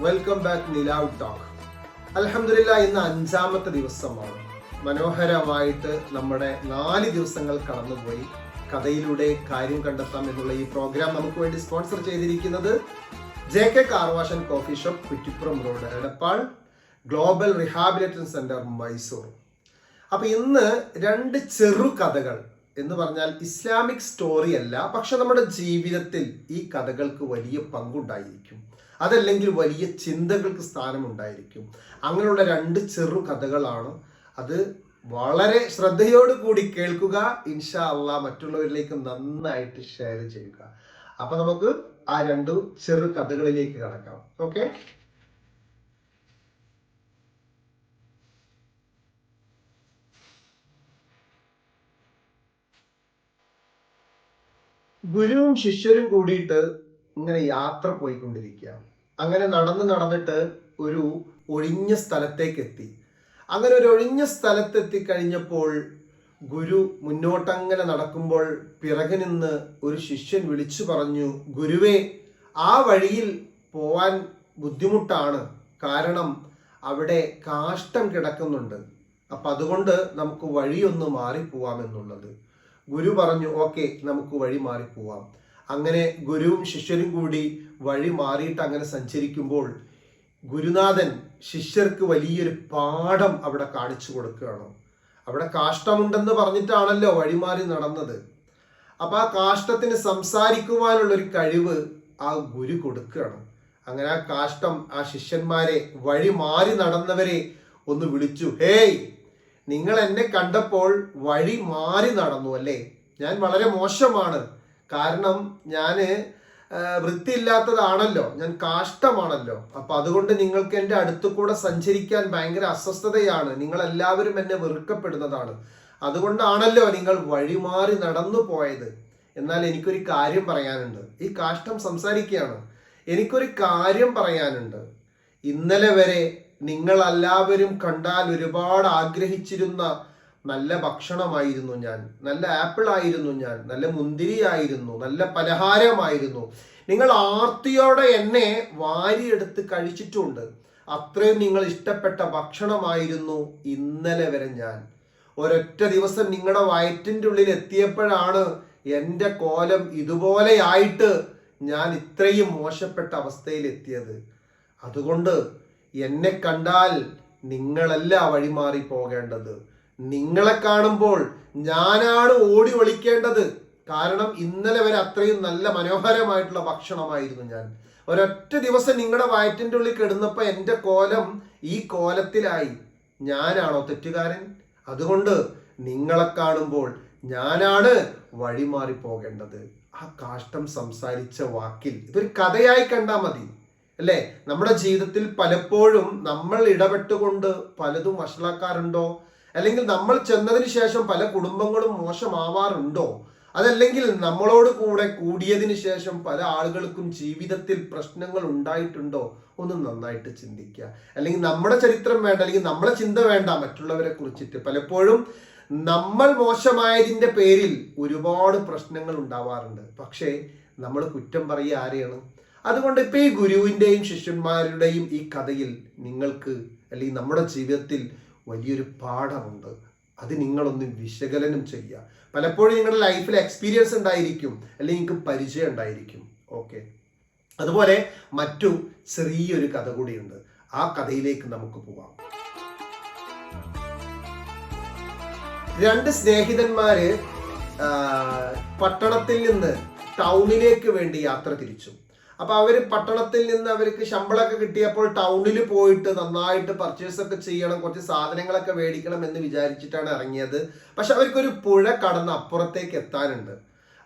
Welcome back talk അലഹമില്ല ഇന്ന് അഞ്ചാമത്തെ ദിവസമാണ്. മനോഹരമായിട്ട് നമ്മുടെ നാല് ദിവസങ്ങൾ കടന്നുപോയി. കഥയിലൂടെ കാര്യം കണ്ടെത്താം എന്നുള്ള ഈ പ്രോഗ്രാം നമുക്ക് വേണ്ടി സ്പോൺസർ ചെയ്തിരിക്കുന്നത് J K കാർവാഷൻ coffee shop Kuttippuram road Edappal global rehabilitation centre Mysore അപ്പൊ ഇന്ന് രണ്ട് ചെറു കഥകൾ എന്ന് പറഞ്ഞാൽ ഇസ്ലാമിക് സ്റ്റോറി അല്ല പക്ഷെ നമ്മുടെ ജീവിതത്തിൽ ഈ കഥകൾക്ക് വലിയ പങ്കുണ്ടായിരിക്കും. അതല്ലെങ്കിൽ വലിയ ചിന്തകൾക്ക് സ്ഥാനമുണ്ടായിരിക്കും. അങ്ങനെയുള്ള രണ്ട് ചെറു കഥകളാണ്. അത് വളരെ ശ്രദ്ധയോട് കൂടി കേൾക്കുക. ഇൻഷാ അള്ളാ മറ്റുള്ളവരിലേക്ക് നന്നായിട്ട് ഷെയർ ചെയ്യുക. അപ്പൊ നമുക്ക് ആ രണ്ടു ചെറു കഥകളിലേക്ക് കടക്കാം. ഓക്കെ ഗുരുവും ശിഷ്യരും കൂടിയിട്ട് ഇങ്ങനെ യാത്ര പോയിക്കൊണ്ടിരിക്കുക. അങ്ങനെ നടന്ന് നടന്നിട്ട് ഒരു ഒഴിഞ്ഞ സ്ഥലത്തേക്ക് എത്തി അങ്ങനെ ഒരു ഒഴിഞ്ഞ സ്ഥലത്തെത്തി കഴിഞ്ഞപ്പോൾ ഗുരു മുന്നോട്ടങ്ങനെ നടക്കുമ്പോൾ പിറകു നിന്ന് ഒരു ശിഷ്യൻ വിളിച്ചു പറഞ്ഞു ഗുരുവേ ആ വഴിയിൽ പോവാൻ ബുദ്ധിമുട്ടാണ്. കാരണം അവിടെ കാഷ്ടം കിടക്കുന്നുണ്ട്. അപ്പൊ അതുകൊണ്ട് നമുക്ക് വഴിയൊന്ന് മാറിപ്പോവാമെന്നുള്ളത്. ഗുരു പറഞ്ഞു ഓക്കെ നമുക്ക് വഴി മാറിപ്പോവാം അങ്ങനെ ഗുരുവും ശിഷ്യരും കൂടി വഴി മാറിയിട്ട് അങ്ങനെ സഞ്ചരിക്കുമ്പോൾ ഗുരുനാഥൻ ശിഷ്യർക്ക് വലിയൊരു പാഠം അവിടെ കാണിച്ചു കൊടുക്കുകയാണ്. അവിടെ കാഷ്ടമുണ്ടെന്ന് പറഞ്ഞിട്ടാണല്ലോ വഴിമാറി നടന്നത്. അപ്പൊ ആ കാഷ്ടത്തിന് സംസാരിക്കുവാനുള്ളൊരു കഴിവ് ആ ഗുരു കൊടുക്കുകയാണ്. അങ്ങനെ ആ കാഷ്ടം ആ ശിഷ്യന്മാരെ വഴി മാറി നടന്നവരെ ഒന്ന് വിളിച്ചു ഹേയ് നിങ്ങൾ എന്നെ കണ്ടപ്പോൾ വഴി മാറി നടന്നു അല്ലേ? ഞാൻ വളരെ മോശമാണ്. കാരണം ഞാൻ വൃത്തിയില്ലാത്തതാണല്ലോ. ഞാൻ കാഷ്ടമാണല്ലോ. അപ്പൊ അതുകൊണ്ട് നിങ്ങൾക്ക് എന്റെ അടുത്തു കൂടെ സഞ്ചരിക്കാൻ ഭയങ്കര അസ്വസ്ഥതയാണ്. നിങ്ങൾ എല്ലാവരും എന്നെ വെറുക്കപ്പെടുന്നതാണ്. അതുകൊണ്ടാണല്ലോ നിങ്ങൾ വഴിമാറി നടന്നു പോയത്. എന്നാൽ എനിക്കൊരു കാര്യം പറയാനുണ്ട്. ഈ കാഷ്ടം സംസാരിക്കുകയാണ്. എനിക്കൊരു കാര്യം പറയാനുണ്ട്. ഇന്നലെ വരെ നിങ്ങൾ എല്ലാവരും കണ്ടാൽ ഒരുപാട് ആഗ്രഹിച്ചിരുന്ന നല്ല ഭക്ഷണമായിരുന്നു ഞാൻ. നല്ല ആപ്പിൾ ആയിരുന്നു ഞാൻ. നല്ല മുന്തിരി ആയിരുന്നു നല്ല പലഹാരമായിരുന്നു. നിങ്ങൾ ആർത്തിയോടെ എന്നെ വാരിയെടുത്ത് കഴിച്ചിട്ടുണ്ട്. അത്രയും നിങ്ങൾ ഇഷ്ടപ്പെട്ട ഭക്ഷണമായിരുന്നു ഇന്നലെ വരെ ഞാൻ. ഒരൊറ്റ ദിവസം നിങ്ങളുടെ വയറ്റിന്റെ ഉള്ളിൽ എത്തിയപ്പോഴാണ് എന്റെ കോലം ഇതുപോലെയായിട്ട് ഞാൻ ഇത്രയും മോശപ്പെട്ട അവസ്ഥയിൽ എത്തിയത് അതുകൊണ്ട് എന്നെ കണ്ടാൽ നിങ്ങളല്ല വഴിമാറി പോകേണ്ടത്. നിങ്ങളെ കാണുമ്പോൾ ഞാനാണ് ഓടി ഒളിക്കേണ്ടത്. കാരണം ഇന്നലെ വരെ അത്രയും നല്ല മനോഹരമായിട്ടുള്ള ഭക്ഷണമായിരുന്നു ഞാൻ. ഒരൊറ്റ ദിവസം നിങ്ങളുടെ വയറ്റിന്റെ ഉള്ളിൽ കിടന്നപ്പോൾ എന്റെ കോലം ഈ കോലത്തിലായി. ഞാനാണോ തെറ്റുകാരൻ? അതുകൊണ്ട് നിങ്ങളെ കാണുമ്പോൾ ഞാനാണ് വഴിമാറി പോകേണ്ടത്. ആ കാഷ്ടം സംസാരിച്ച വാക്കിൽ ഇതൊരു കഥയായി കണ്ടാൽ മതി. അല്ലേ? നമ്മുടെ ജീവിതത്തിൽ പലപ്പോഴും നമ്മൾ ഇടപെട്ടുകൊണ്ട് പലതും വഷളാക്കാറുണ്ടോ? അല്ലെങ്കിൽ നമ്മൾ ചെന്നതിന് ശേഷം പല കുടുംബങ്ങളും മോശമാവാറുണ്ടോ? അതല്ലെങ്കിൽ നമ്മളോട് കൂടെ കൂടിയതിന് ശേഷം പല ആളുകൾക്കും ജീവിതത്തിൽ പ്രശ്നങ്ങൾ ഉണ്ടായിട്ടുണ്ടോ? ഒന്ന് നന്നായിട്ട് ചിന്തിക്കുക. അല്ലെങ്കിൽ നമ്മുടെ ചരിത്രം വേണ്ട അല്ലെങ്കിൽ നമ്മളെ ചിന്ത വേണ്ട മറ്റുള്ളവരെ കുറിച്ചിട്ട്. പലപ്പോഴും നമ്മൾ മോശമായതിന്റെ പേരിൽ ഒരുപാട് പ്രശ്നങ്ങൾ ഉണ്ടാവാറുണ്ട്. പക്ഷേ നമ്മൾ കുറ്റം പറയുക ആരെയാണ്? അതുകൊണ്ട് ഇപ്പൊ ഈ ഗുരുവിന്റെയും ശിഷ്യന്മാരുടെയും ഈ കഥയിൽ നിങ്ങൾക്ക് അല്ലെങ്കിൽ നമ്മുടെ ജീവിതത്തിൽ വലിയൊരു പാഠമുണ്ട്. അത് നിങ്ങളൊന്ന് വിശകലനം ചെയ്യുക. പലപ്പോഴും നിങ്ങളുടെ ലൈഫിൽ എക്സ്പീരിയൻസ് ഉണ്ടായിരിക്കും അല്ലെങ്കിൽ നിങ്ങൾക്ക് പരിചയം ഉണ്ടായിരിക്കും. ഓക്കെ. അതുപോലെ മറ്റു ചെറിയൊരു കഥ കൂടിയുണ്ട്. ആ കഥയിലേക്ക് നമുക്ക് പോവാം. രണ്ട് സ്നേഹിതന്മാര് പട്ടണത്തിൽ നിന്ന് ടൗണിലേക്ക് വേണ്ടി യാത്ര തിരിച്ചു. അപ്പൊ അവർ പട്ടണത്തിൽ നിന്ന് അവർക്ക് ശമ്പളമൊക്കെ കിട്ടിയപ്പോൾ ടൗണിൽ പോയിട്ട് നന്നായിട്ട് പർച്ചേസ് ഒക്കെ ചെയ്യണം കുറച്ച് സാധനങ്ങളൊക്കെ മേടിക്കണം എന്ന് വിചാരിച്ചിട്ടാണ് ഇറങ്ങിയത്. പക്ഷെ അവർക്കൊരു പുഴ കടന്ന് അപ്പുറത്തേക്ക് എത്താനുണ്ട്.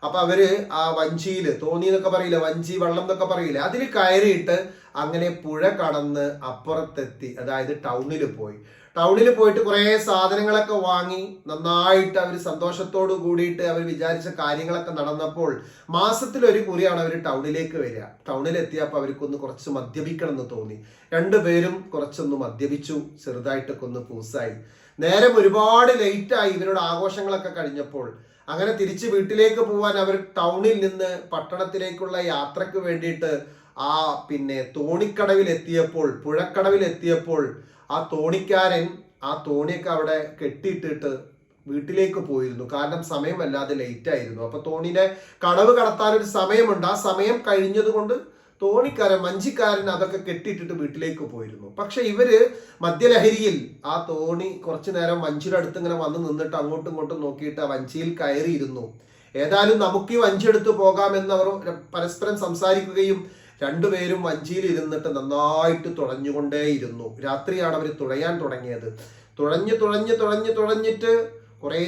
അപ്പൊ അവർ ആ വഞ്ചിയിൽ തോണി എന്നൊക്കെ പറയില്ല വഞ്ചി വെള്ളം എന്നൊക്കെ പറയില്ല അതിൽ കയറിയിട്ട് അങ്ങനെ പുഴ കടന്ന് അപ്പുറത്തെത്തി അതായത് ടൗണിൽ പോയി. ടൗണിൽ പോയിട്ട് കുറേ സാധനങ്ങളൊക്കെ വാങ്ങി നന്നായിട്ട് അവർ സന്തോഷത്തോട് കൂടിയിട്ട് അവർ വിചാരിച്ച കാര്യങ്ങളൊക്കെ നടന്നപ്പോൾ മാസത്തിൽ ഒരു കുറിയാണ് അവർ ടൗണിലേക്ക് വരിക. ടൗണിലെത്തിയപ്പോൾ അവർക്കൊന്ന് കുറച്ച് മദ്യപിക്കണം എന്ന് തോന്നി രണ്ടുപേരും കുറച്ചൊന്ന് മദ്യപിച്ചു ചെറുതായിട്ടൊക്കെ ഒന്ന് പൂസായി. നേരം ഒരുപാട് ലേറ്റായി ഇവരുടെ ആഘോഷങ്ങളൊക്കെ കഴിഞ്ഞപ്പോൾ അങ്ങനെ തിരിച്ച് വീട്ടിലേക്ക് പോവാൻ അവർ ടൗണിൽ നിന്ന് പട്ടണത്തിലേക്കുള്ള യാത്രയ്ക്ക് വേണ്ടിയിട്ട് ആ പിന്നെ തോണിക്കടവിൽ എത്തിയപ്പോൾ പുഴക്കടവിൽ എത്തിയപ്പോൾ ആ തോണിക്കാരൻ ആ തോണിയൊക്കെ അവിടെ കെട്ടിയിട്ടിട്ട് വീട്ടിലേക്ക് പോയിരുന്നു. കാരണം സമയം വല്ലാതെ ലേറ്റ് ആയിരുന്നു. അപ്പൊ തോണിനെ കടവ് കടത്താൻ ഒരു സമയമുണ്ട്. ആ സമയം കഴിഞ്ഞതുകൊണ്ട് തോണിക്കാരൻ മഞ്ചിക്കാരൻ അതൊക്കെ കെട്ടിയിട്ടിട്ട് വീട്ടിലേക്ക് പോയിരുന്നു. പക്ഷെ ഇവർ മദ്യലഹരിയിൽ ആ തോണി കുറച്ചു നേരം വഞ്ചിയുടെ അടുത്ത് ഇങ്ങനെ വന്ന് നിന്നിട്ട് അങ്ങോട്ടും ഇങ്ങോട്ടും നോക്കിയിട്ട് ആ വഞ്ചിയിൽ കയറിയിരുന്നു. ഏതായാലും നമുക്ക് ഈ വഞ്ചി എടുത്ത് പോകാമെന്ന് അവർ പരസ്പരം സംസാരിക്കുകയും രണ്ടുപേരും വഞ്ചിയിൽ ഇരുന്നിട്ട് നന്നായിട്ട് തുഴഞ്ഞുകൊണ്ടേയിരുന്നു രാത്രിയാണ് അവർ തുഴയാൻ തുടങ്ങിയത്. തുഴഞ്ഞ് തുഴഞ്ഞ് തുഴഞ്ഞ് തുഴഞ്ഞിട്ട് കുറേ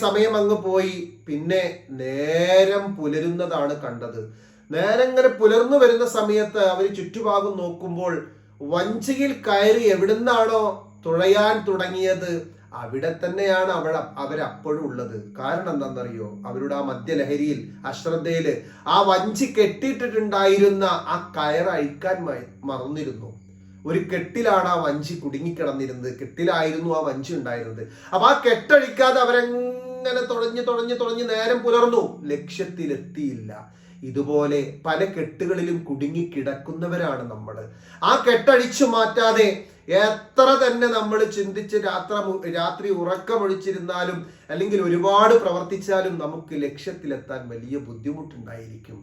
സമയം അങ്ങ് പോയി. പിന്നെ നേരം പുലരുന്നതാണ് കണ്ടത്. നേരം ഇങ്ങനെ പുലർന്നു വരുന്ന സമയത്ത് അവർ ചുറ്റുഭാഗം നോക്കുമ്പോൾ വഞ്ചിയിൽ കയറി എവിടുന്നാണോ തുഴയാൻ തുടങ്ങിയത്? അവിടെ തന്നെയാണ് അവൾ അവരപ്പോഴും ഉള്ളത്. കാരണം എന്താണെന്നറിയോ? അവരുടെ ആ മദ്യലഹരിയിൽ അശ്രദ്ധയിൽ ആ വഞ്ചി കെട്ടിയിട്ടിട്ടുണ്ടായിരുന്ന ആ മ- മറന്നിരുന്നു. ഒരു കെട്ടിലാണ് ആ വഞ്ചി കുടുങ്ങിക്കിടന്നിരുന്നത്. കെട്ടിലായിരുന്നു ആ വഞ്ചി ഉണ്ടായിരുന്നത്. അപ്പൊ ആ കെട്ടഴിക്കാതെ അവരെങ്ങനെ തുടഞ്ഞ് തുടഞ്ഞ് തുടഞ്ഞ് നേരം പുലർന്നു. ലക്ഷ്യത്തിലെത്തിയില്ല. ഇതുപോലെ പല കെട്ടുകളിലും കുടുങ്ങി കിടക്കുന്നവരാണ് നമ്മൾ ആ കെട്ടഴിച്ചു മാറ്റാതെ എത്ര തന്നെ നമ്മൾ ചിന്തിച്ച് രാത്ര രാത്രി ഉറക്കമൊഴിച്ചിരുന്നാലും അല്ലെങ്കിൽ ഒരുപാട് പ്രവർത്തിച്ചാലും നമുക്ക് ലക്ഷ്യത്തിലെത്താൻ വലിയ ബുദ്ധിമുട്ടുണ്ടായിരിക്കും.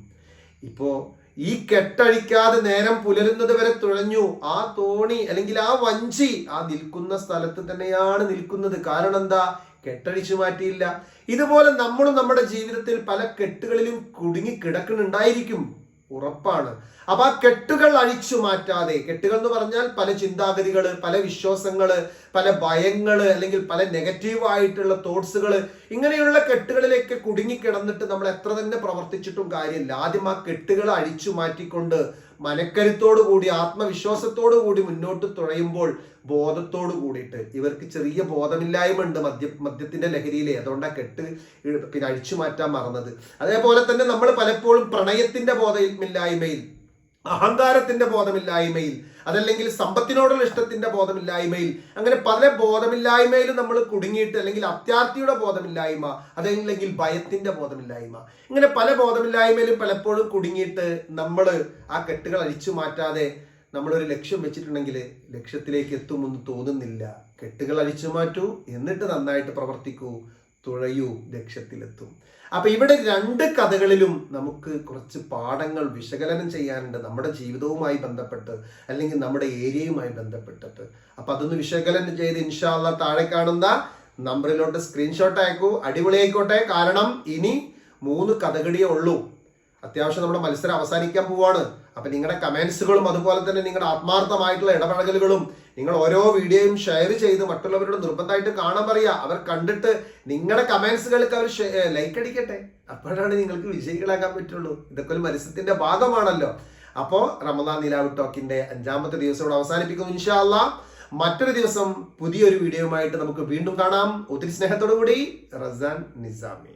ഇപ്പോ ഈ കെട്ടഴിക്കാതെ നേരം പുലരുന്നത് വരെ തുഴഞ്ഞു. ആ തോണി അല്ലെങ്കിൽ ആ വഞ്ചി ആ നിൽക്കുന്ന സ്ഥലത്ത് തന്നെയാണ് നിൽക്കുന്നത്. കാരണം എന്താ? കെട്ടഴിച്ചു മാറ്റിയില്ല. ഇതുപോലെ നമ്മളും നമ്മുടെ ജീവിതത്തിൽ പല കെട്ടുകളിലും കുടുങ്ങി കിടക്കുന്നുണ്ടായിരിക്കും. ഉറപ്പാണ്. അപ്പൊ ആ കെട്ടുകൾ അഴിച്ചു മാറ്റാതെ കെട്ടുകൾ എന്ന് പറഞ്ഞാൽ പല ചിന്താഗതികൾ പല വിശ്വാസങ്ങൾ പല ഭയങ്ങൾ അല്ലെങ്കിൽ പല നെഗറ്റീവ് ആയിട്ടുള്ള തോട്ട്സുകൾ ഇങ്ങനെയുള്ള കെട്ടുകളിലേക്ക് കുടുങ്ങിക്കിടന്നിട്ട് നമ്മൾ എത്ര തന്നെ പ്രവർത്തിച്ചിട്ടും കാര്യമില്ല. ആദ്യം ആ കെട്ടുകൾ അഴിച്ചു മാറ്റിക്കൊണ്ട് മനക്കരുത്തോടു കൂടി ആത്മവിശ്വാസത്തോടു കൂടി മുന്നോട്ട് തുഴയുമ്പോൾ ബോധത്തോട് കൂടിയിട്ട്. ഇവർക്ക് ചെറിയ ബോധമില്ലായ്മ ഉണ്ട് മദ്യ മദ്യത്തിന്റെ ലഹരിയിലെ. അതുകൊണ്ടാണ് കെട്ട് പിന്നെ അഴിച്ചു മാറ്റാൻ മറന്നത്. അതേപോലെ തന്നെ നമ്മൾ പലപ്പോഴും പ്രണയത്തിന്റെ ബോധമില്ലായ്മയിൽ അഹങ്കാരത്തിന്റെ ബോധമില്ലായ്മയിൽ അതല്ലെങ്കിൽ സമ്പത്തിനോടുള്ള ഇഷ്ടത്തിന്റെ ബോധമില്ലായ്മയിൽ. അങ്ങനെ പല ബോധമില്ലായ്മയിലും നമ്മൾ കുടുങ്ങിയിട്ട് അല്ലെങ്കിൽ അത്യാർത്ഥിയുടെ ബോധമില്ലായ്മ അതല്ലെങ്കിൽ ഭയത്തിന്റെ ബോധമില്ലായ്മ. ഇങ്ങനെ പല ബോധമില്ലായ്മയിലും പലപ്പോഴും കുടുങ്ങിയിട്ട് നമ്മൾ ആ കെട്ടുകൾ അഴിച്ചു മാറ്റാതെ നമ്മളൊരു ലക്ഷ്യം വെച്ചിട്ടുണ്ടെങ്കിൽ ലക്ഷ്യത്തിലേക്ക് എത്തുമെന്ന് തോന്നുന്നില്ല. കെട്ടുകൾ അഴിച്ചു മാറ്റൂ എന്നിട്ട് നന്നായിട്ട് പ്രവർത്തിക്കൂ. തുഴയൂ ലക്ഷ്യത്തിലെത്തും. അപ്പൊ ഇവിടെ രണ്ട് കഥകളിലും നമുക്ക് കുറച്ച് പാഠങ്ങൾ വിശകലനം ചെയ്യാനുണ്ട് നമ്മുടെ ജീവിതവുമായി ബന്ധപ്പെട്ട് അല്ലെങ്കിൽ നമ്മുടെ ഏരിയയുമായി ബന്ധപ്പെട്ടിട്ട്. അപ്പൊ അതൊന്ന് വിശകലനം ചെയ്ത് ഇൻഷാല്ല താഴെ കാണുന്ന നമ്പറിലോട്ട് സ്ക്രീൻഷോട്ട് അയക്കൂ. അടിപൊളിയായിക്കോട്ടെ. കാരണം ഇനി മൂന്ന് കഥകളിയേ ഉള്ളൂ. അത്യാവശ്യം നമ്മുടെ മത്സരം അവസാനിക്കാൻ പോവാണ്. അപ്പൊ നിങ്ങളുടെ കമൻസുകളും അതുപോലെ തന്നെ നിങ്ങളുടെ ആത്മാർത്ഥമായിട്ടുള്ള ഇടപഴകലുകളും നിങ്ങൾ ഓരോ വീഡിയോയും ഷെയർ ചെയ്ത് മറ്റുള്ളവരോട് നിർബന്ധമായിട്ട് കാണാൻ പറയുക. അവർ കണ്ടിട്ട് നിങ്ങളുടെ കമൻസുകൾക്ക് അവർ ലൈക്ക് അടിക്കട്ടെ. അപ്പോഴാണ് നിങ്ങൾക്ക് വിജയികളാക്കാൻ പറ്റുള്ളൂ. ഇതൊക്കെ ഒരു മത്സരത്തിന്റെ ഭാഗമാണല്ലോ. അപ്പോ റമദാൻ നിലാവ് ടോക്കിന്റെ അഞ്ചാമത്തെ ദിവസം ഇവിടെ അവസാനിപ്പിക്കും ഇൻഷാല്ല മറ്റൊരു ദിവസം പുതിയൊരു വീഡിയോയുമായിട്ട് നമുക്ക് വീണ്ടും കാണാം. ഒത്തിരി സ്നേഹത്തോടു കൂടി റസാൻ നിസാമി.